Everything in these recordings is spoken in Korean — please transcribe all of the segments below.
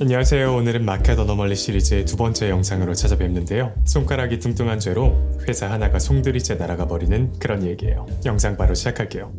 안녕하세요. 오늘은 마켓 어너멀리 시리즈의 두 번째 영상으로 찾아뵙는데요. 손가락이 뚱뚱한 죄로 회사 하나가 송두리째 날아가 버리는 그런 얘기예요. 영상 바로 시작할게요.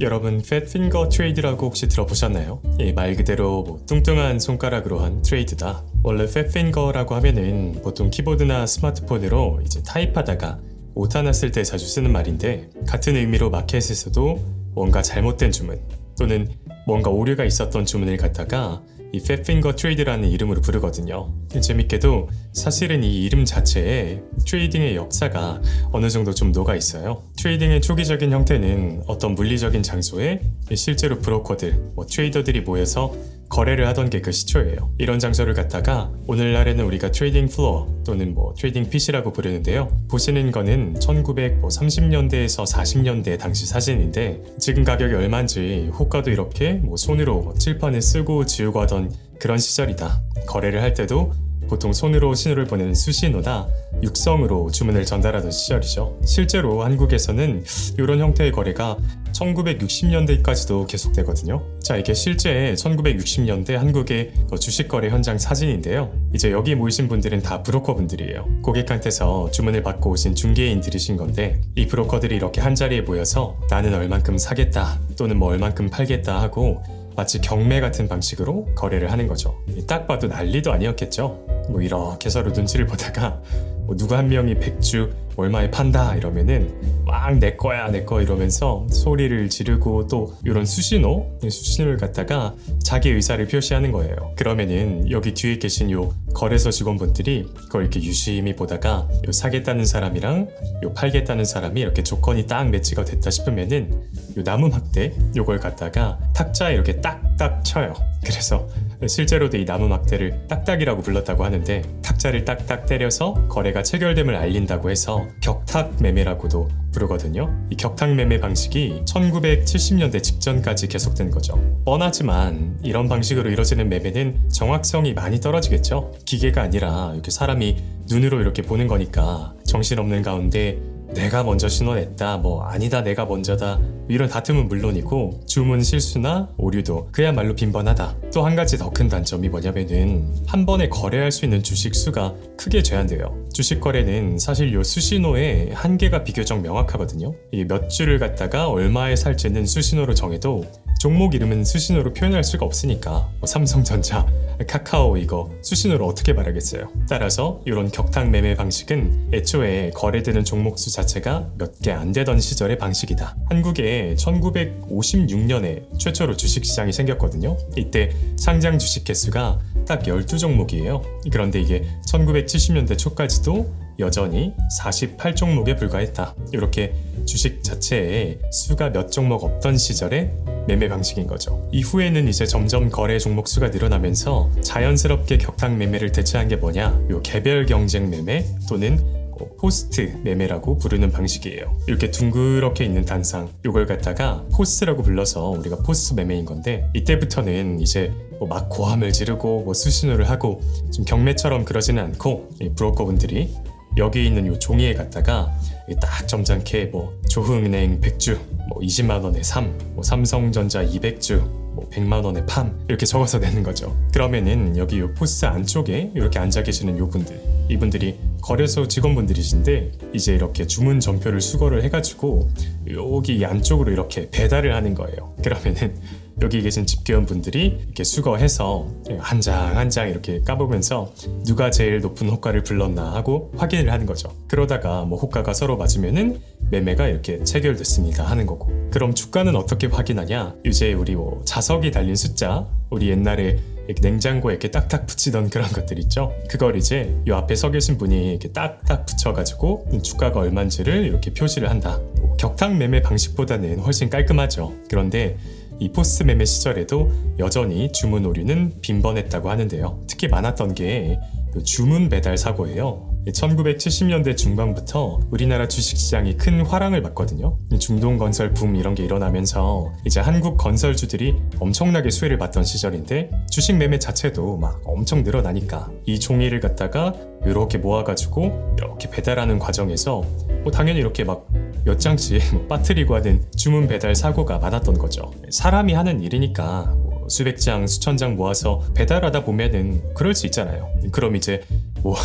여러분 팻핑거 트레이드라고 혹시 들어보셨나요? 이 말 그대로 뭐 뚱뚱한 손가락으로 한 트레이드다. 원래 팻핑거라고 하면은 보통 키보드나 스마트폰으로 이제 타입하다가 오타 났을 때 자주 쓰는 말인데 같은 의미로 마켓에서도 뭔가 잘못된 주문 또는 뭔가 오류가 있었던 주문을 갖다가 이 팻핑거 트레이드라는 이름으로 부르거든요. 재밌게도 사실은 이 이름 자체에 트레이딩의 역사가 어느 정도 좀 녹아 있어요. 트레이딩의 초기적인 형태는 어떤 물리적인 장소에 실제로 브로커들, 뭐 트레이더들이 모여서 거래를 하던 게 그 시초예요. 이런 장소를 갖다가 오늘날에는 우리가 트레이딩 플로어 또는 뭐 트레이딩 핏이라고 부르는데요. 보시는 거는 1930년대에서 40년대 당시 사진인데 지금 가격이 얼마인지 호가도 이렇게 뭐 손으로 칠판에 쓰고 지우고 하던 그런 시절이다. 거래를 할 때도 보통 손으로 신호를 보내는 수신호나 육성으로 주문을 전달하던 시절이죠. 실제로 한국에서는 이런 형태의 거래가 1960년대까지도 계속되거든요. 자, 이게 실제 1960년대 한국의 그 주식 거래 현장 사진인데요. 이제 여기 모이신 분들은 다 브로커 분들이에요. 고객한테서 주문을 받고 오신 중개인들이신 건데 이 브로커들이 이렇게 한 자리에 모여서 나는 얼만큼 사겠다 또는 뭐 얼만큼 팔겠다 하고 마치 경매 같은 방식으로 거래를 하는 거죠. 딱 봐도 난리도 아니었겠죠. 뭐 이렇게 서로 눈치를 보다가 뭐 누구 한 명이 백주 얼마에 판다 이러면은 막 내 거야 내 거 이러면서 소리를 지르고 또 이런 수신호 수신호를 갖다가 자기 의사를 표시하는 거예요. 그러면은 여기 뒤에 계신 요 거래소 직원분들이 그걸 이렇게 유심히 보다가 요 사겠다는 사람이랑 요 팔겠다는 사람이 이렇게 조건이 딱 매치가 됐다 싶으면은 요 나무 막대 요걸 갖다가 탁자에 이렇게 딱딱 쳐요. 그래서 실제로도 이 나무 막대를 딱딱이라고 불렀다고 하는데 탁자를 딱딱 때려서 거래가 체결됨을 알린다고 해서 격탁 매매라고도 부르거든요. 이 격탁 매매 방식이 1970년대 직전까지 계속된 거죠. 뻔하지만 이런 방식으로 이루어지는 매매는 정확성이 많이 떨어지겠죠. 기계가 아니라 이렇게 사람이 눈으로 이렇게 보는 거니까 정신없는 가운데 내가 먼저 신원했다, 뭐 아니다, 내가 먼저다 이런 다툼은 물론이고 주문 실수나 오류도 그야말로 빈번하다. 또 한 가지 더 큰 단점이 뭐냐면은 한 번에 거래할 수 있는 주식 수가 크게 제한돼요. 주식 거래는 사실 요 수신호의 한계가 비교적 명확하거든요. 이 몇 주를 갖다가 얼마에 살지는 수신호로 정해도 종목 이름은 수신호로 표현할 수가 없으니까 뭐 삼성전자, 카카오 이거 수신호로 어떻게 말하겠어요. 따라서 이런 격탁 매매 방식은 애초에 거래되는 종목 수 자체가 몇 개 안 되던 시절의 방식이다. 한국에 1956년에 최초로 주식시장이 생겼거든요. 이때 상장 주식 개수가 딱 12종목이에요. 그런데 이게 1970년대 초까지도 여전히 48종목에 불과했다. 이렇게 주식 자체에 수가 몇 종목 없던 시절의 매매 방식인 거죠. 이후에는 이제 점점 거래 종목 수가 늘어나면서 자연스럽게 격탁 매매를 대체한 게 뭐냐? 요 개별 경쟁 매매 또는 어, 포스트 매매라고 부르는 방식이에요. 이렇게 둥그렇게 있는 단상, 이걸 갖다가 포스트라고 불러서 우리가 포스트 매매인 건데 이때부터는 이제 뭐 막 고함을 지르고 뭐 수신호를 하고 좀 경매처럼 그러지는 않고 이 브로커분들이 여기 있는 요 종이에 갖다가 딱 점잖게 뭐 조흥은행 100주, 뭐 20만 원에 3, 뭐 삼성전자 200주, 뭐 100만 원에 팜 이렇게 적어서 내는 거죠. 그러면은 여기 요 포스 안쪽에 이렇게 앉아 계시는 요 분들, 이분들이 거래소 직원분들이신데 이제 이렇게 주문 전표를 수거를 해가지고 여기 이 안쪽으로 이렇게 배달을 하는 거예요. 그러면은 여기 계신 집계원분들이 이렇게 수거해서 한 장 한 장 이렇게 까보면서 누가 제일 높은 호가를 불렀나 하고 확인을 하는 거죠. 그러다가 뭐 호가가 서로 맞으면은 매매가 이렇게 체결됐습니다 하는 거고. 그럼 주가는 어떻게 확인하냐? 이제 우리 뭐 자석이 달린 숫자, 우리 옛날에 이렇게 냉장고에 이렇게 딱딱 붙이던 그런 것들 있죠. 그걸 이제 이 앞에 서 계신 분이 이렇게 딱딱 붙여가지고 주가가 얼마인지를 이렇게 표시를 한다. 뭐 격탁 매매 방식보다는 훨씬 깔끔하죠. 그런데 이 포스 매매 시절에도 여전히 주문 오류는 빈번했다고 하는데요. 특히 많았던 게그 주문 배달 사고예요. 1970년대 중반부터 우리나라 주식시장이 큰 화랑을 맞거든요. 중동 건설 붐 이런 게 일어나면서 이제 한국 건설주들이 엄청나게 수혜를 봤던 시절인데 주식 매매 자체도 막 엄청 늘어나니까 이 종이를 갖다가 이렇게 모아가지고 이렇게 배달하는 과정에서 뭐 당연히 이렇게 막 몇 장씩 뭐 빠뜨리고 하는 주문 배달 사고가 많았던 거죠. 사람이 하는 일이니까 뭐뭐 수백 장, 수천 장 모아서 배달하다 보면은 그럴 수 있잖아요. 그럼 이제 뭐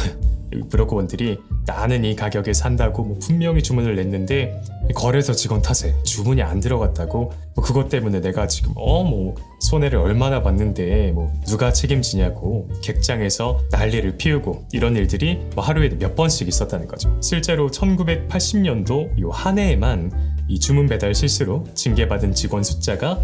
브로커분들이 나는 이 가격에 산다고 뭐 분명히 주문을 냈는데 거래소 직원 탓에 주문이 안 들어갔다고 뭐 그것 때문에 내가 지금 어 뭐 손해를 얼마나 봤는데 뭐 누가 책임지냐고 객장에서 난리를 피우고 이런 일들이 뭐 하루에 몇 번씩 있었다는 거죠. 실제로 1980년도 요 한 해에만 이 주문 배달 실수로 징계받은 직원 숫자가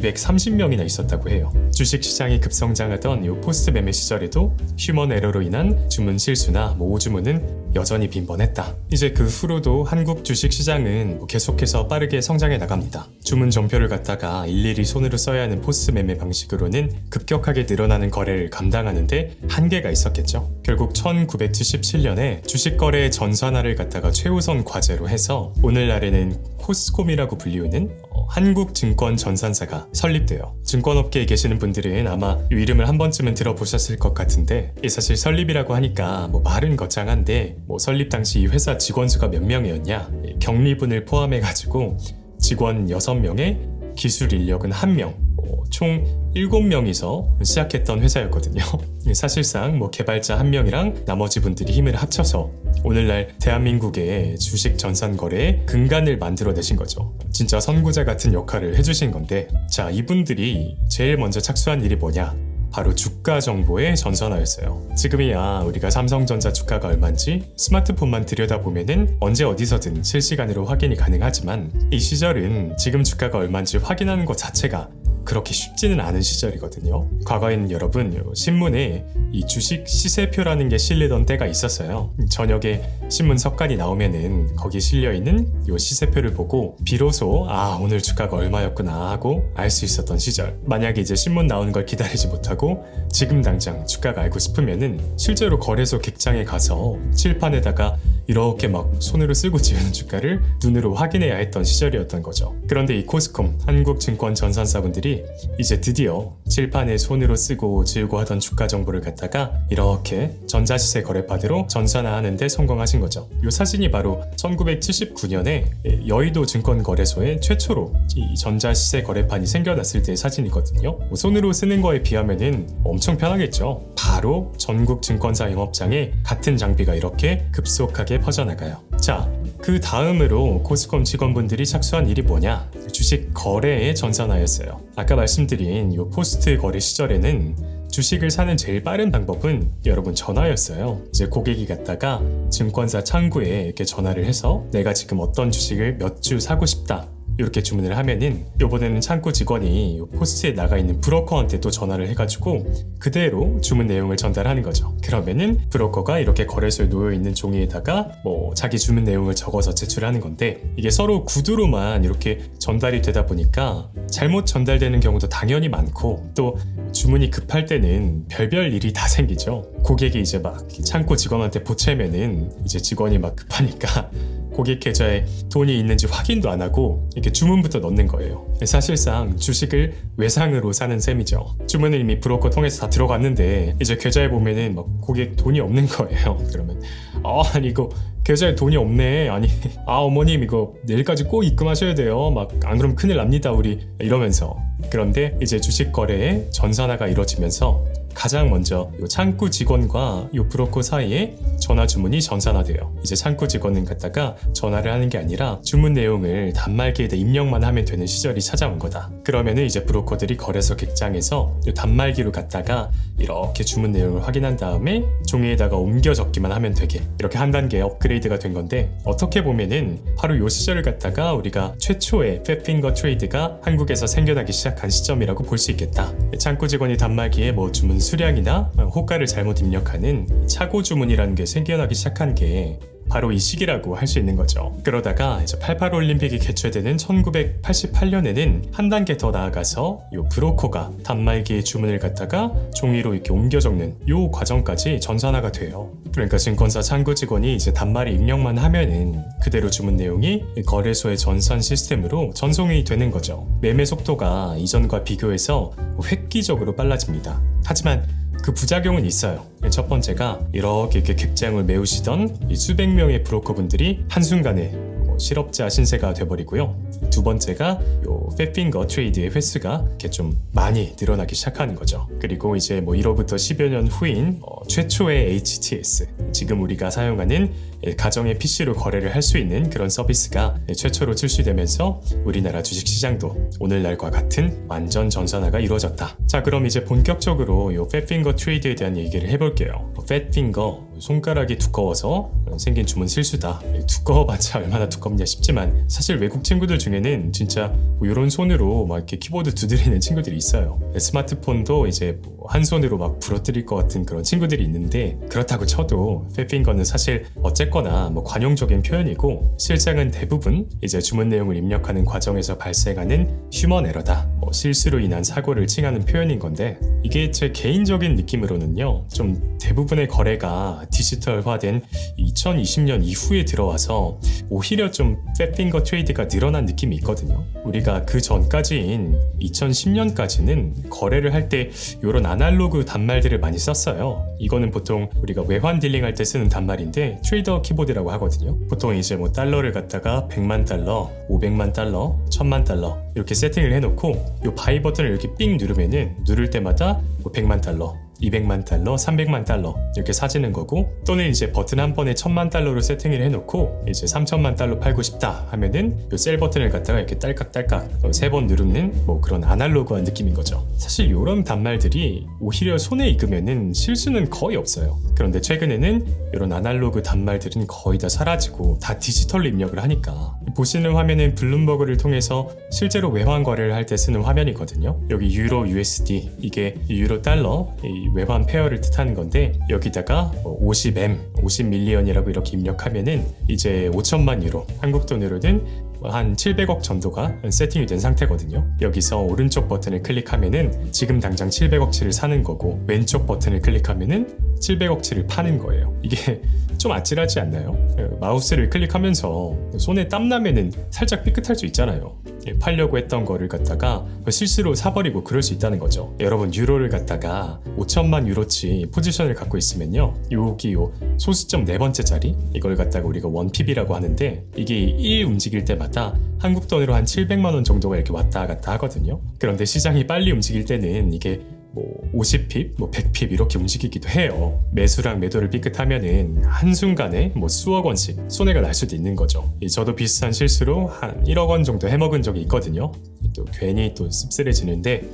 230명이나 있었다고 해요. 주식 시장이 급성장하던 이 포스트 매매 시절에도 휴먼 에러로 인한 주문 실수나 뭐 오주문은 여전히 빈번했다. 이제 그 후로도 한국 주식 시장은 뭐 계속해서 빠르게 성장해 나갑니다. 주문 전표를 갖다가 일일이 손으로 써야 하는 포스트 매매 방식으로는 급격하게 늘어나는 거래를 감당하는데 한계가 있었겠죠. 결국 1977년에 주식 거래 전산화를 갖다가 최우선 과제로 해서 오늘날에는 코스콤이라고 불리우는 어, 한국증권 전산사가 설립돼요. 증권업계에 계시는 분들은 아마 이 이름을 한 번쯤은 들어보셨을 것 같은데 이 사실 설립이라고 하니까 뭐 말은 거창한데 뭐 설립 당시 이 회사 직원 수가 몇 명이었냐 이 격리분을 포함해가지고 직원 6명에 기술 인력은 1명 뭐 총 7명이서 시작했던 회사였거든요. 사실상 뭐 개발자 한 명이랑 나머지 분들이 힘을 합쳐서 오늘날 대한민국의 주식 전산 거래의 근간을 만들어내신 거죠. 진짜 선구자 같은 역할을 해주신 건데, 자 이분들이 제일 먼저 착수한 일이 뭐냐? 바로 주가 정보의 전산화였어요. 지금이야 우리가 삼성전자 주가가 얼마인지 스마트폰만 들여다보면은 언제 어디서든 실시간으로 확인이 가능하지만 이 시절은 지금 주가가 얼마인지 확인하는 것 자체가 그렇게 쉽지는 않은 시절이거든요. 과거에는 여러분 신문에 이 주식 시세표라는 게 실리던 때가 있었어요. 저녁에 신문 석간이 나오면은 거기 실려 있는 요 시세표를 보고 비로소 아 오늘 주가가 얼마였구나 하고 알 수 있었던 시절. 만약에 이제 신문 나오는 걸 기다리지 못하고 지금 당장 주가가 알고 싶으면은 실제로 거래소 객장에 가서 칠판에다가 이렇게 막 손으로 쓰고 지우는 주가를 눈으로 확인해야 했던 시절이었던 거죠. 그런데 이 코스콤 한국 증권 전산사분들이 이제 드디어 칠판에 손으로 쓰고 지우고 하던 주가 정보를 갖다가 이렇게 전자시세 거래판으로 전산화하는데 성공하신 거죠. 이 사진이 바로 1979년에 여의도 증권거래소에 최초로 이 전자시세 거래판이 생겨났을 때의 사진이거든요. 뭐 손으로 쓰는 거에 비하면은 엄청 편하겠죠. 바로 전국 증권사 영업장에 같은 장비가 이렇게 급속하게 퍼져나가요. 자, 그 다음으로 코스콤 직원분들이 착수한 일이 뭐냐? 주식 거래의 전산화였어요. 아까 말씀드린 이 포스트 거래 시절에는 주식을 사는 제일 빠른 방법은 여러분 전화였어요. 이제 고객이 갔다가 증권사 창구에 이렇게 전화를 해서 내가 지금 어떤 주식을 몇 주 사고 싶다. 이렇게 주문을 하면은 이번에는 창구 직원이 요 포스트에 나가 있는 브로커한테 또 전화를 해가지고 그대로 주문 내용을 전달하는 거죠. 그러면은 브로커가 이렇게 거래소에 놓여 있는 종이에다가 뭐 자기 주문 내용을 적어서 제출하는 건데 이게 서로 구두로만 이렇게 전달이 되다 보니까 잘못 전달되는 경우도 당연히 많고 또 주문이 급할 때는 별별 일이 다 생기죠. 고객이 이제 막 창고 직원한테 보채면은 이제 직원이 막 급하니까 고객 계좌에 돈이 있는지 확인도 안 하고 이렇게 주문부터 넣는 거예요. 사실상 주식을 외상으로 사는 셈이죠. 주문은 이미 브로커 통해서 다 들어갔는데 이제 계좌에 보면은 막 고객 돈이 없는 거예요. 그러면 아 아니 이거 계좌에 돈이 없네. 아니 아 어머님 이거 내일까지 꼭 입금하셔야 돼요. 막 안 그러면 큰일 납니다 우리 이러면서 그런데 이제 주식 거래에 전산화가 이루어지면서 가장 먼저 요 창구 직원과 요 브로커 사이에 전화 주문이 전산화돼요. 이제 창구 직원은 갖다가 전화를 하는 게 아니라 주문 내용을 단말기에다 입력만 하면 되는 시절이 찾아온 거다. 그러면은 이제 브로커들이 거래소 객장에서 요 단말기로 갖다가 이렇게 주문 내용을 확인한 다음에 종이에다가 옮겨 적기만 하면 되게 이렇게 한 단계 업그레이드가 된 건데 어떻게 보면은 바로 요 시절을 갖다가 우리가 최초의 팻핑거 트레이드가 한국에서 생겨나기 시작한 시점이라고 볼 수 있겠다. 창구 직원이 단말기에 뭐 주문 수량이나 호가를 잘못 입력하는 차고 주문이라는 게 생겨나기 시작한 게 바로 이 시기라고 할 수 있는 거죠. 그러다가 이제 88 올림픽이 개최되는 1988년에는 한 단계 더 나아가서 이 브로커가 단말기에 주문을 갖다가 종이로 이렇게 옮겨 적는 이 과정까지 전산화가 돼요. 그러니까 증권사 창구 직원이 이제 단말에 입력만 하면은 그대로 주문 내용이 거래소의 전산 시스템으로 전송이 되는 거죠. 매매 속도가 이전과 비교해서 획기적으로 빨라집니다. 하지만 그 부작용은 있어요. 첫 번째가 이렇게, 이렇게 객장을 메우시던 이 수백 명의 브로커분들이 한순간에 뭐 실업자 신세가 돼버리고요. 두 번째가 요 팻핑거 트레이드의 횟수가 이렇게 좀 많이 늘어나기 시작하는 거죠. 그리고 이제 뭐 1호부터 10여 년 후인 어, 최초의 HTS 지금 우리가 사용하는 예, 가정의 PC로 거래를 할 수 있는 그런 서비스가 예, 최초로 출시되면서 우리나라 주식시장도 오늘날과 같은 완전 전선화가 이루어졌다. 자 그럼 이제 본격적으로 요 팻핑거 트레이드에 대한 얘기를 해볼게요. 팻핑거 손가락이 두꺼워서 생긴 주문 실수다. 두꺼워봤자 얼마나 두껍냐 싶지만 사실 외국 친구들 중에는 진짜 뭐 이런 손으로 막 이렇게 키보드 두드리는 친구들이 있어요. 스마트폰도 이제 뭐 한 손으로 막 부러뜨릴 것 같은 그런 친구들이 있는데 그렇다고 쳐도 팻핑거는 사실 어쨌거나 뭐 관용적인 표현이고 실상은 대부분 이제 주문 내용을 입력하는 과정에서 발생하는 휴먼 에러다. 뭐 실수로 인한 사고를 칭하는 표현인 건데 이게 제 개인적인 느낌으로는요 좀 대부분의 거래가 디지털화된 2020년 이후에 들어와서 오히려 좀 팻핑거 트레이드가 늘어난 느낌이 있거든요. 우리가 그 전까지인 2010년까지는 거래를 할 때 이런 아날로그 단말들을 많이 썼어요. 이거는 보통 우리가 외환 딜링할 때 쓰는 단말인데 트레이더 키보드라고 하거든요. 보통 이제 뭐 달러를 갖다가 100만 달러, 500만 달러, 1000만 달러 이렇게 세팅을 해놓고 이 바이 버튼을 이렇게 삥 누르면은 누를 때마다 뭐 100만 달러, 200만 달러, 300만 달러 이렇게 사지는 거고 또는 이제 버튼 한 번에 1000만 달러로 세팅을 해놓고 이제 3000만 달러 팔고 싶다 하면은 이 셀 버튼을 갖다가 이렇게 딸깍딸깍 세 번 누르는 뭐 그런 아날로그한 느낌인 거죠. 사실 이런 단말들이 오히려 손에 익으면은 실수는 거의 없어요. 그런데 최근에는 이런 아날로그 단말들은 거의 다 사라지고 다 디지털로 입력을 하니까 보시는 화면은 블룸버그를 통해서 실제로 외환 거래를 할 때 쓰는 화면이거든요. 여기 유로 USD 이게 유로 달러 이 외환 페어를 뜻하는 건데 여기다가 뭐 50M, 50밀리언이라고 이렇게 입력하면은 이제 5천만 유로 한국 돈으로는 한 700억 정도가 세팅이 된 상태거든요. 여기서 오른쪽 버튼을 클릭하면은 지금 당장 700억치를 사는 거고 왼쪽 버튼을 클릭하면은 700억치를 파는 거예요. 이게 좀 아찔하지 않나요? 마우스를 클릭하면서 손에 땀 나면은 살짝 삐끗할 수 있잖아요. 예, 팔려고 했던 거를 갖다가 실수로 사버리고 그럴 수 있다는 거죠. 여러분 유로를 갖다가 5천만 유로치 포지션을 갖고 있으면요. 여기 요 소수점 네 번째 자리 이걸 갖다가 우리가 원핍이라고 하는데 이게 1 움직일 때마다 한국 돈으로 한 700만 원 정도가 이렇게 왔다 갔다 하거든요. 그런데 시장이 빨리 움직일 때는 이게 뭐 50핍, 뭐 100핍 이렇게 움직이기도 해요. 매수랑 매도를 삐끗하면은 한순간에 뭐 수억 원씩 손해가 날 수도 있는 거죠. 이 저도 비슷한 실수로 한 1억 원 정도 해먹은 적이 있거든요. 또 괜히 또 씁쓸해지는데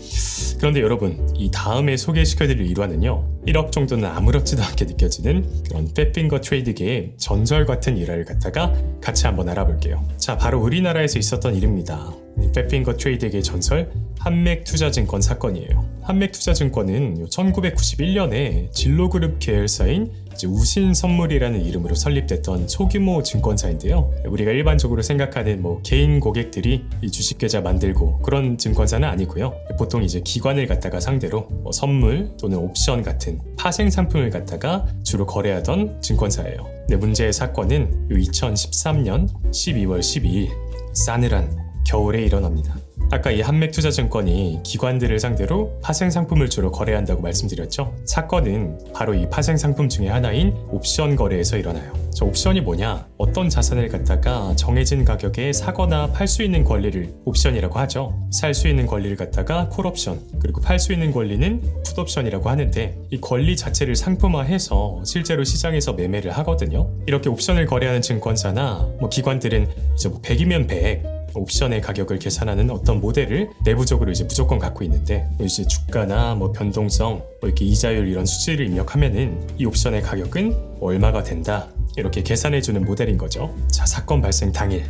그런데 여러분 이 다음에 소개시켜드릴 일화는요 1억 정도는 아무렇지도 않게 느껴지는 그런 팻핑거 트레이드계의 전설 같은 일화를 갖다가 같이 한번 알아볼게요. 자 바로 우리나라에서 있었던 일입니다. 팻핑거 트레이드계의 전설 한맥투자증권 사건이에요. 한맥투자증권은 1991년에 진로그룹 계열사인 우신선물이라는 이름으로 설립됐던 소규모 증권사인데요. 우리가 일반적으로 생각하는 뭐 개인 고객들이 이 주식 계좌 만들고 그런 증권사는 아니고요. 보통 이제 기관을 갖다가 상대로 뭐 선물 또는 옵션 같은 파생 상품을 갖다가 주로 거래하던 증권사예요. 네, 문제의 사건은 2013년 12월 12일 싸늘한 겨울에 일어납니다. 아까 이 한맥투자증권이 기관들을 상대로 파생 상품을 주로 거래한다고 말씀드렸죠. 사건은 바로 이 파생 상품 중에 하나인 옵션 거래에서 일어나요. 저 옵션이 뭐냐? 어떤 자산을 갖다가 정해진 가격에 사거나 팔 수 있는 권리를 옵션이라고 하죠. 살 수 있는 권리를 갖다가 콜옵션, 그리고 팔 수 있는 권리는 풋옵션이라고 하는데 이 권리 자체를 상품화해서 실제로 시장에서 매매를 하거든요. 이렇게 옵션을 거래하는 증권사나 뭐 기관들은 이제 뭐 100이면 100, 옵션의 가격을 계산하는 어떤 모델을 내부적으로 이제 무조건 갖고 있는데 뭐 이제 주가나 뭐 변동성 뭐 이렇게 이자율 이런 수치를 입력하면은 이 옵션의 가격은 얼마가 된다 이렇게 계산해주는 모델인 거죠. 자 사건 발생 당일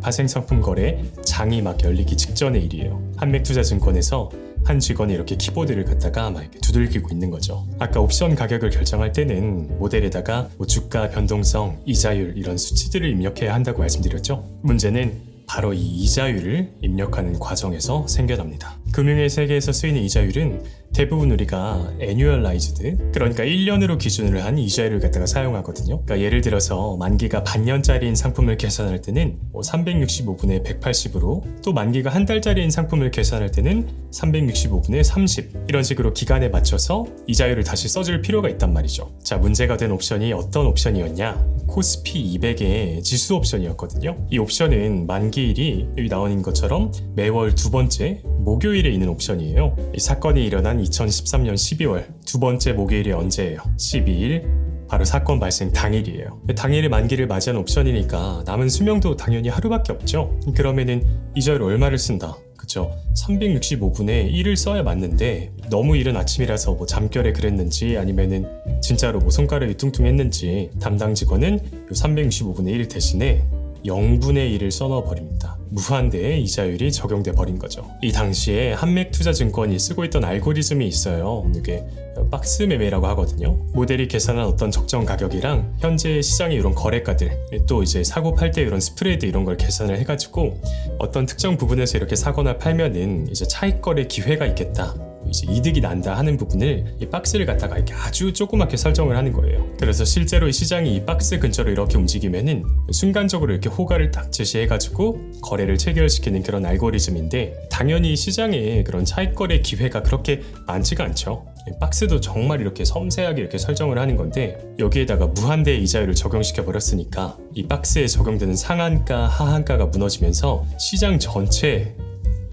파생 상품 거래 장이 막 열리기 직전의 일이에요. 한맥투자증권에서 한 직원이 이렇게 키보드를 갖다가 막 이렇게 두들기고 있는 거죠. 아까 옵션 가격을 결정할 때는 모델에다가 뭐 주가 변동성, 이자율 이런 수치들을 입력해야 한다고 말씀드렸죠. 문제는 바로 이 이자율을 입력하는 과정에서 생겨납니다. 금융의 세계에서 쓰이는 이자율은 대부분 우리가 annualized 그러니까 1년으로 기준으로 한 이자율을 갖다가 사용하거든요. 그러니까 예를 들어서 만기가 반년짜리인 상품을 계산할 때는 뭐 365분의 180으로 또 만기가 한 달짜리인 상품을 계산할 때는 365분의 30 이런 식으로 기간에 맞춰서 이자율을 다시 써줄 필요가 있단 말이죠. 자 문제가 된 옵션이 어떤 옵션이었냐? 코스피 200의 지수 옵션이었거든요. 이 옵션은 만기일이 여기 나오는 것처럼 매월 두 번째 목요일에 있는 옵션이에요. 이 사건이 일어난 2013년 12월 두 번째 목요일이 언제예요? 12일 바로 사건 발생 당일이에요. 당일에 만기를 맞이한 옵션이니까 남은 수명도 당연히 하루밖에 없죠. 그러면은 이자율 얼마를 쓴다? 그쵸? 365분의 1을 써야 맞는데 너무 이른 아침이라서 뭐 잠결에 그랬는지 아니면은 진짜로 뭐 손가락이 뚱뚱했는지 담당 직원은 요 365분의 1 대신에 0분의 1을 써넣어 버립니다. 무한대의 이자율이 적용돼 버린 거죠. 이 당시에 한맥투자증권이 쓰고 있던 알고리즘이 있어요. 이게 박스 매매라고 하거든요. 모델이 계산한 어떤 적정 가격이랑 현재 시장의 이런 거래가들 또 이제 사고 팔 때 이런 스프레드 이런 걸 계산을 해가지고 어떤 특정 부분에서 이렇게 사거나 팔면은 이제 차익 거래 기회가 있겠다. 이제 이득이 난다 하는 부분을 이 박스를 갖다가 이렇게 아주 조그맣게 설정을 하는 거예요. 그래서 실제로 이 시장이 이 박스 근처로 이렇게 움직이면은 순간적으로 이렇게 호가를 딱 제시해가지고 거래를 체결시키는 그런 알고리즘인데 당연히 시장에 그런 차익 거래 기회가 그렇게 많지가 않죠. 박스도 정말 이렇게 섬세하게 이렇게 설정을 하는 건데 여기에다가 무한대의 이자율을 적용시켜 버렸으니까 이 박스에 적용되는 상한가 하한가가 무너지면서 시장 전체에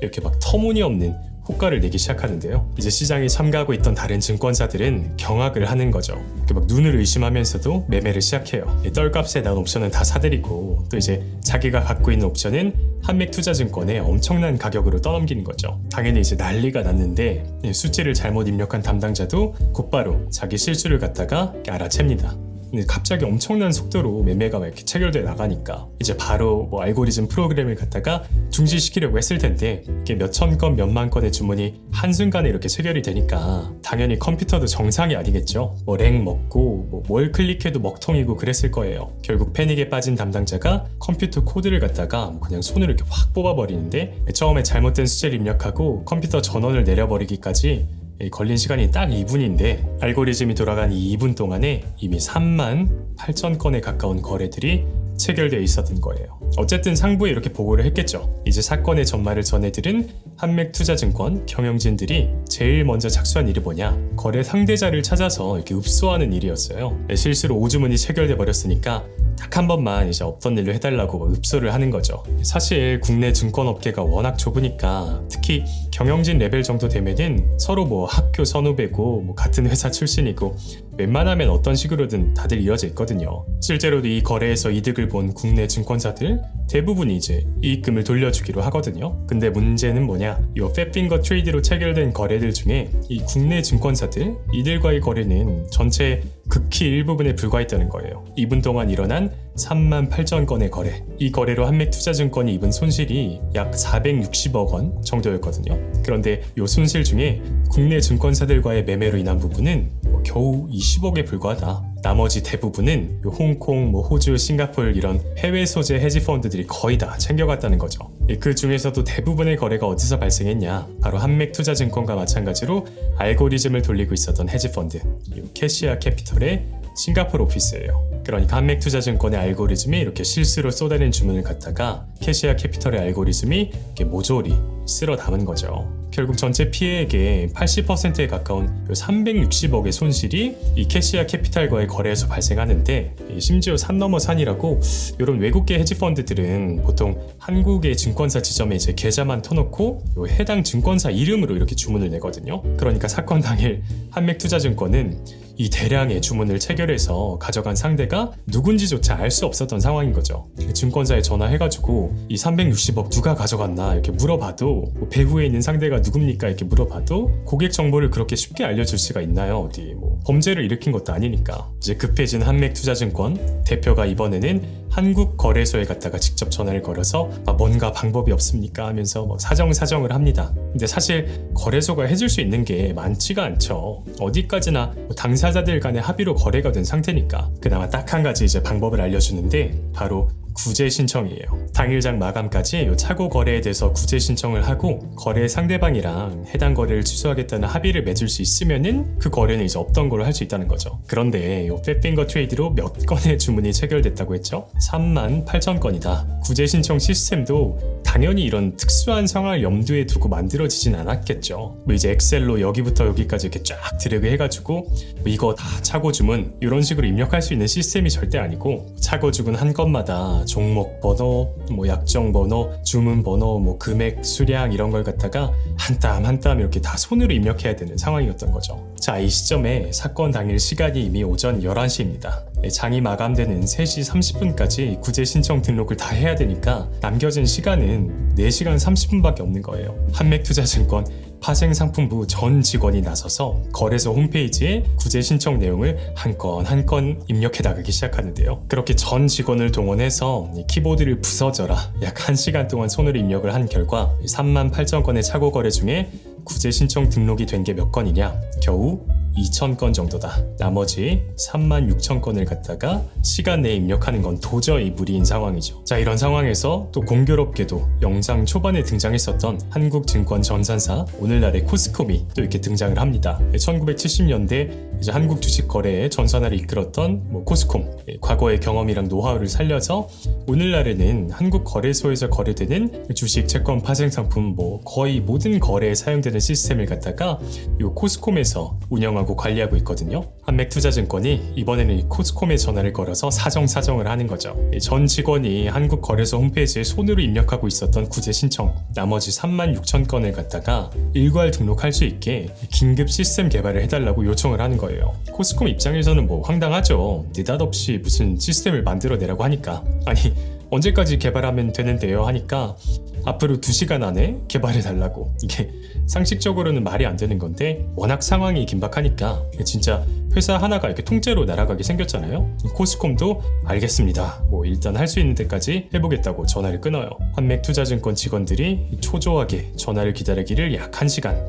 이렇게 막 터무니없는 호가를 내기 시작하는데요. 이제 시장에 참가하고 있던 다른 증권사들은 경악을 하는 거죠. 막 눈을 의심하면서도 매매를 시작해요. 이 떨값에 나온 옵션은 다 사들이고 또 이제 자기가 갖고 있는 옵션은 한맥 투자증권에 엄청난 가격으로 떠넘기는 거죠. 당연히 이제 난리가 났는데 수치를 잘못 입력한 담당자도 곧바로 자기 실수를 갖다가 알아챕니다. 갑자기 엄청난 속도로 매매가 막 이렇게 체결돼 나가니까 이제 바로 뭐 알고리즘 프로그램을 갖다가 중지시키려고 했을 텐데 이게 몇천 건, 몇만 건의 주문이 한순간에 이렇게 체결이 되니까 당연히 컴퓨터도 정상이 아니겠죠. 뭐 랭 먹고 뭐 뭘 클릭해도 먹통이고 그랬을 거예요. 결국 패닉에 빠진 담당자가 컴퓨터 코드를 갖다가 뭐 그냥 손으로 이렇게 확 뽑아버리는데 처음에 잘못된 숫자를 입력하고 컴퓨터 전원을 내려버리기까지 이 걸린 시간이 딱 2분인데 알고리즘이 돌아간 이 2분 동안에 이미 3만 8천 건에 가까운 거래들이 체결되어 있었던 거예요. 어쨌든 상부에 이렇게 보고를 했겠죠. 이제 사건의 전말을 전해들은 한맥투자증권 경영진들이 제일 먼저 착수한 일이 뭐냐? 거래 상대자를 찾아서 이렇게 읍소하는 일이었어요. 실수로 오주문이 체결돼 버렸으니까 딱 한 번만 이제 없던 일로 해달라고 읍소를 하는 거죠. 사실 국내 증권업계가 워낙 좁으니까 특히 경영진 레벨 정도 되면은 서로 뭐 학교 선후배고 뭐 같은 회사 출신이고 웬만하면 어떤 식으로든 다들 이어져 있거든요. 실제로도 이 거래에서 이득을 본 국내 증권사들 대부분이 이제 이익금을 돌려주기로 하거든요. 근데 문제는 뭐냐? 이 팻핑거 트레이드로 체결된 거래들 중에 이 국내 증권사들 이들과의 거래는 전체 극히 일부분에 불과했다는 거예요. 2분 동안 일어난 3만 8천 건의 거래. 이 거래로 한맥 투자증권이 입은 손실이 약 460억 원 정도였거든요. 그런데 이 손실 중에 국내 증권사들과의 매매로 인한 부분은 뭐 겨우 20억에 불과하다. 나머지 대부분은 홍콩, 뭐 호주, 싱가폴 이런 해외 소재 헤지 펀드들이 거의 다 챙겨갔다는 거죠. 그 중에서도 대부분의 거래가 어디서 발생했냐? 바로 한맥투자증권과 마찬가지로 알고리즘을 돌리고 있었던 헤지 펀드, 캐시아 캐피털의 싱가포르 오피스예요. 그러니까 한맥투자증권의 알고리즘이 이렇게 실수로 쏟아낸 주문을 갖다가 캐시아 캐피털의 알고리즘이 이렇게 모조리 쓸어 담은 거죠. 결국 전체 피해액의 80%에 가까운 360억의 손실이 이 캐시아 캐피탈과의 거래에서 발생하는데 심지어 산 넘어 산이라고 이런 외국계 헤지 펀드들은 보통 한국의 증권사 지점에 이제 계좌만 터놓고 해당 증권사 이름으로 이렇게 주문을 내거든요. 그러니까 사건 당일 한맥투자증권은 이 대량의 주문을 체결해서 가져간 상대가 누군지조차 알 수 없었던 상황인 거죠. 증권사에 전화해가지고 이 360억 누가 가져갔나 이렇게 물어봐도 뭐 배후에 있는 상대가 누굽니까 이렇게 물어봐도 고객 정보를 그렇게 쉽게 알려줄 수가 있나요? 어디 뭐 범죄를 일으킨 것도 아니니까 이제 급해진 한맥 투자증권 대표가 이번에는 한국 거래소에 갔다가 직접 전화를 걸어서 아, 뭔가 방법이 없습니까 하면서 뭐 사정 사정을 합니다. 근데 사실 거래소가 해줄 수 있는 게 많지가 않죠. 어디까지나 뭐 당사자들 간의 합의로 거래가 된 상태니까 그나마 딱 한 가지 이제 방법을 알려주는데 바로 구제 신청이에요. 당일장 마감까지 요 차고 거래에 대해서 구제 신청을 하고 거래 상대방이랑 해당 거래를 취소하겠다는 합의를 맺을 수 있으면은 그 거래는 이제 없던 걸로 할 수 있다는 거죠. 그런데 요 팻핑거 트레이드로 몇 건의 주문이 체결됐다고 했죠? 3만 8천 건이다. 구제 신청 시스템도 당연히 이런 특수한 상황을 염두에 두고 만들어지진 않았겠죠. 뭐 이제 엑셀로 여기부터 여기까지 이렇게 쫙 드래그 해가지고 뭐 이거 다 차고 주문 이런 식으로 입력할 수 있는 시스템이 절대 아니고 차고 주문 한 건마다 종목 번호, 뭐 약정 번호, 주문 번호, 뭐 금액, 수량 이런 걸 갖다가 한땀 한땀 이렇게 다 손으로 입력해야 되는 상황이었던 거죠. 자, 이 시점에 사건 당일 시간이 이미 오전 11시입니다. 장이 마감되는 3시 30분까지 구제 신청 등록을 다 해야 되니까 남겨진 시간은 4시간 30분밖에 없는 거예요. 한맥투자증권 파생상품부 전 직원이 나서서 거래소 홈페이지에 구제 신청 내용을 한 건 한 건 입력해 나가기 시작하는데요. 그렇게 전 직원을 동원해서 이 키보드를 부서져라 약 1시간 동안 손으로 입력을 한 결과 3만 8천 건의 차고 거래 중에 구제 신청 등록이 된 게 몇 건이냐? 겨우 2천 건 정도다. 나머지 3만 6천 건을 갖다가 시간 내에 입력하는 건 도저히 무리인 상황이죠. 자, 이런 상황에서 또 공교롭게도 영상 초반에 등장했었던 한국증권 전산사 오늘날의 코스콤이 또 이렇게 등장을 합니다. 1970년대 이제 한국 주식 거래에 전산화를 이끌었던 뭐 코스콤 예, 과거의 경험이랑 노하우를 살려서 오늘날에는 한국 거래소에서 거래되는 주식 채권 파생 상품 뭐 거의 모든 거래에 사용되는 시스템을 갖다가 이 코스콤에서 운영하고 관리하고 있거든요. 한맥투자증권이 이번에는 이 코스콤에 전화를 걸어서 사정 사정을 하는 거죠. 이전 직원이 한국 거래소 홈페이지에 손으로 입력하고 있었던 구제 신청 나머지 3만 6천 건을 갖다가 일괄 등록할 수 있게 긴급 시스템 개발을 해달라고 요청을 하는 거예요. 코스콤 입장에서는 뭐 황당하죠. 느닷없이 무슨 시스템을 만들어내라고 하니까 아니 언제까지 개발하면 되는데요 하니까 앞으로 2시간 안에 개발해 달라고. 이게 상식적으로는 말이 안 되는 건데 워낙 상황이 긴박하니까 진짜 회사 하나가 이렇게 통째로 날아가게 생겼잖아요. 코스콤도 알겠습니다. 뭐 일단 할 수 있는 데까지 해보겠다고 전화를 끊어요. 한맥투자증권 직원들이 초조하게 전화를 기다리기를 약 1시간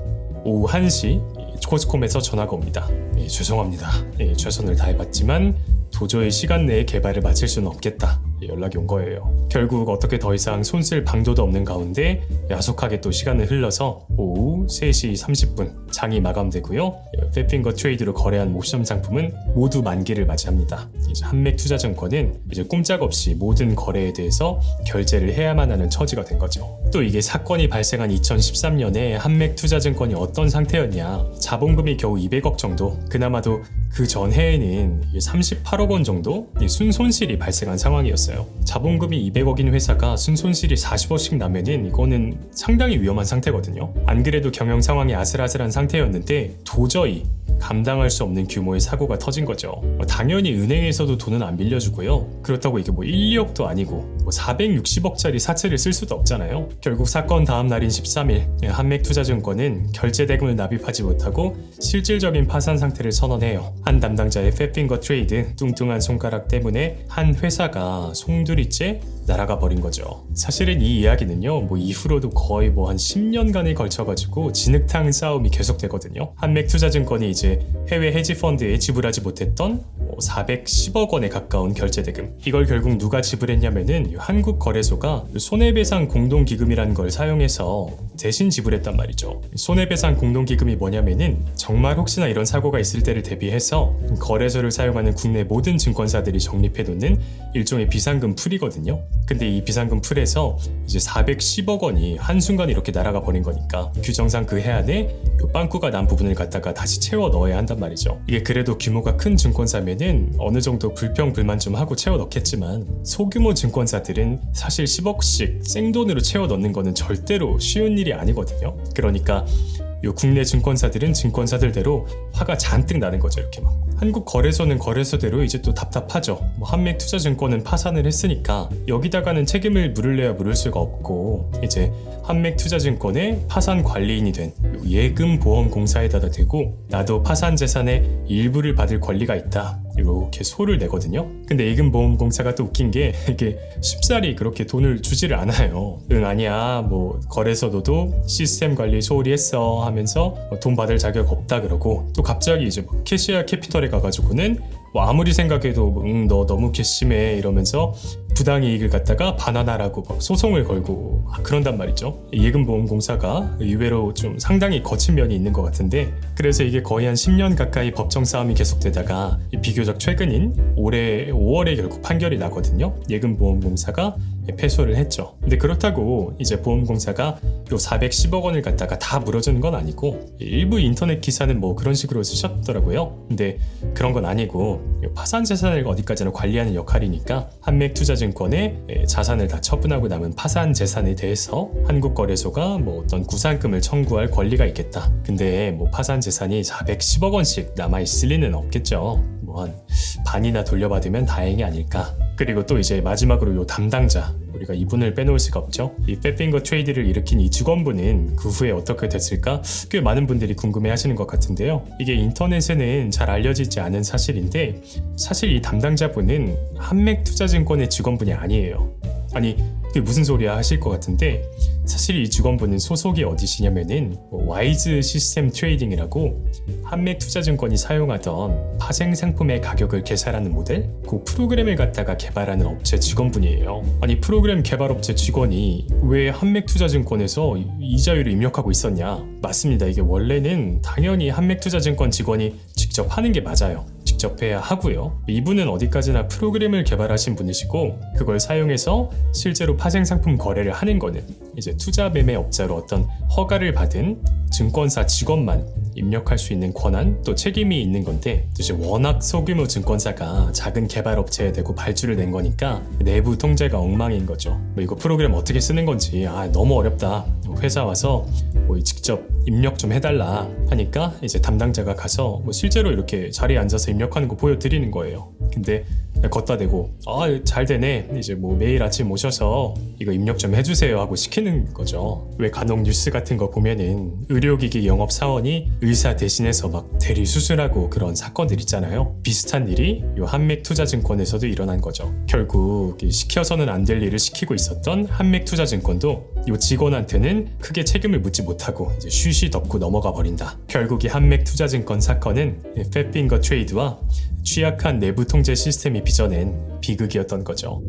오후 1시 코스콤에서 전화가 옵니다. 예, 죄송합니다. 예, 최선을 다해봤지만 도저히 시간 내에 개발을 마칠 수는 없겠다 연락이 온 거예요. 결국 어떻게 더 이상 손쓸 방도도 없는 가운데 야속하게 또 시간을 흘러서 오후 3시 30분 장이 마감되고요. 페핑거 트레이드로 거래한 옵션 상품은 모두 만기를 맞이합니다. 이제 한맥 투자증권은 이제 꼼짝없이 모든 거래에 대해서 결제를 해야만 하는 처지가 된 거죠. 또 이게 사건이 발생한 2013년에 한맥 투자증권이 어떤 상태였냐? 자본금이 겨우 200억 정도. 그나마도 그 전해에는 38억 원 정도 순손실이 발생한 상황이었어요. 자본금이 200억인 회사가 순손실이 40억씩 나면은 이거는 상당히 위험한 상태거든요. 안 그래도 경영 상황이 아슬아슬한 상태였는데 도저히 감당할 수 없는 규모의 사고가 터진 거죠. 뭐 당연히 은행에서도 돈은 안 빌려주고요. 그렇다고 이게 뭐 1, 2억도 아니고 뭐 460억짜리 사채를 쓸 수도 없잖아요. 결국 사건 다음 날인 13일 한맥투자증권은 결제 대금을 납입하지 못하고 실질적인 파산 상태를 선언해요. 한 담당자의 페핑거 트레이드 뚱뚱한 손가락 때문에 한 회사가 송두리째 날아가 버린 거죠. 사실은 이 이야기는요, 뭐 이후로도 거의 뭐 한 10년간에 걸쳐가지고 진흙탕 싸움이 계속되거든요. 한맥 투자증권이 이제 해외 헤지 펀드에 지불하지 못했던 뭐 410억 원에 가까운 결제 대금. 이걸 결국 누가 지불했냐면은 한국 거래소가 손해배상 공동기금이라는 걸 사용해서 대신 지불했단 말이죠. 손해배상 공동기금이 뭐냐면은 정말 혹시나 이런 사고가 있을 때를 대비해서 거래소를 사용하는 국내 모든 증권사들이 적립해놓는 일종의 비상금 풀이거든요. 근데 이 비상금 풀에서 이제 410억 원이 한순간 이렇게 날아가 버린 거니까 규정상 그 해 안에 요 빵꾸가 난 부분을 갖다가 다시 채워 넣어야 한단 말이죠. 이게 그래도 규모가 큰 증권사면은 어느 정도 불평 불만 좀 하고 채워 넣겠지만 소규모 증권사들은 사실 10억씩 생돈으로 채워 넣는 거는 절대로 쉬운 일이 아니거든요. 그러니까 요 국내 증권사들은 증권사들대로 화가 잔뜩 나는 거죠 이렇게 막. 한국 거래소는 거래소대로 이제 또 답답하죠. 뭐 한맥 투자증권은 파산을 했으니까 여기다가는 책임을 물을래야 물을 수가 없고 이제 한맥 투자증권의 파산 관리인이 된요 예금보험공사에다가 대고 나도 파산 재산의 일부를 받을 권리가 있다 이렇게 소를 내거든요. 근데 예금보험공사가 또 웃긴 게 이게 쉽사리 그렇게 돈을 주지를 않아요. 응 아니야 뭐 거래소 너도 시스템 관리 소홀히 했어 하면서 돈 받을 자격 없다 그러고 또 갑자기 이제 뭐 캐시아 캐피털에 가가지고는 뭐 아무리 생각해도 응 너 너무 괘씸해 이러면서 부당이익을 갖다가 막 소송을 걸고 막 그런단 말이죠. 예금보험공사가 의외로 좀 상당히 거친 면이 있는 것 같은데 그래서 이게 거의 한 10년 가까이 법정 싸움이 계속되다가 이 비교적 최근인 올해 5월에 결국 판결이 나거든요. 예금보험공사가 패소를 했죠. 근데 그렇다고 이제 보험공사가 요 410억 원을 갖다가 다 물어주는 건 아니고 일부 인터넷 기사는 뭐 그런 식으로 쓰셨더라고요. 근데 그런 건 아니고 요 파산 재산을 어디까지나 관리하는 역할이니까 한맥 투자 증권에 예, 자산을 다 처분하고 남은 파산 재산에 대해서 한국거래소가 뭐 어떤 구상금을 청구할 권리가 있겠다. 근데 뭐 파산 재산이 410억 원씩 남아 있을 리는 없겠죠. 뭐 한 반이나 돌려받으면 다행이 아닐까. 그리고 또 이제 마지막으로 요 담당자 우리가 이분을 빼놓을 수가 없죠. 이 빼핑거 트레이드를 일으킨 이 직원분은 그 후에 어떻게 됐을까 꽤 많은 분들이 궁금해 하시는 것 같은데요. 이게 인터넷에는 잘 알려지지 않은 사실인데 사실 이 담당자분은 한맥 투자증권의 직원분이 아니에요. 아니 그게 무슨 소리야 하실 것 같은데 사실 이 직원분은 소속이 어디시냐면은 뭐 와이즈 시스템 트레이딩이라고 한맥 투자증권이 사용하던 파생 상품의 가격을 계산하는 모델 그 프로그램을 갖다가 개발하는 업체 직원분이에요. 아니 프로그램 개발 업체 직원이 왜 한맥 투자증권에서 이- 이자율을 입력하고 있었냐? 맞습니다. 이게 원래는 당연히 한맥 투자증권 직원이 직접 하는 게 맞아요. 직접 해야 하고요. 이분은 어디까지나 프로그램을 개발하신 분이시고 그걸 사용해서 실제로 파생 상품 거래를 하는 거는 이제 투자 매매 업자로 어떤 허가를 받은 증권사 직원만 입력할 수 있는 권한 또 책임이 있는 건데 또 이제 워낙 소규모 증권사가 작은 개발 업체에 대고 발주를 낸 거니까 내부 통제가 엉망인 거죠. 뭐 이거 프로그램 어떻게 쓰는 건지 아 너무 어렵다. 회사 와서 뭐 직접 입력 좀 해달라 하니까 이제 담당자가 가서 뭐 실제로 이렇게 자리에 앉아서 입력하는 거 보여드리는 거예요. 근데 걷다 대고 아잘 되네. 이제 뭐 매일 아침 오셔서 이거 입력 좀 해주세요 하고 시키는 거죠. 왜 간혹 뉴스 같은 거 보면은 의료기기 영업 사원이 의사 대신해서 막 대리 수술하고 그런 사건들 있잖아요. 비슷한 일이 요 한맥투자증권에서도 일어난 거죠. 결국 이 시켜서는 안 될 일을 시키고 있었던 한맥투자증권도 요 직원한테는 크게 책임을 묻지 못하고 이제 쉬쉬 덮고 넘어가 버린다. 결국 이 한맥투자증권 사건은 이 페핑거 트레이드와 취약한 내부 통제 시스템이 빚어낸 비극이었던 거죠.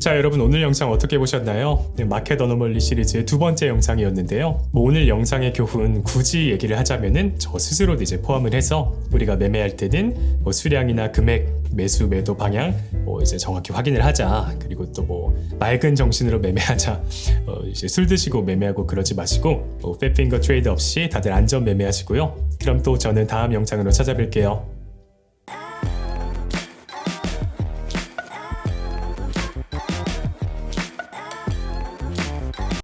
자 여러분 오늘 영상 어떻게 보셨나요? 네, 마켓 어노멀리 시리즈의 두 번째 영상이었는데요. 뭐 오늘 영상의 교훈 굳이 얘기를 하자면은 저 스스로도 이제 포함을 해서 우리가 매매할 때는 뭐 수량이나 금액, 매수, 매도 방향 뭐 이제 정확히 확인을 하자. 그리고 또 뭐 맑은 정신으로 매매하자. 어, 이제 술 드시고 매매하고 그러지 마시고 뭐 빼핑거 트레이드 없이 다들 안전 매매하시고요. 그럼 또 저는 다음 영상으로 찾아뵐게요.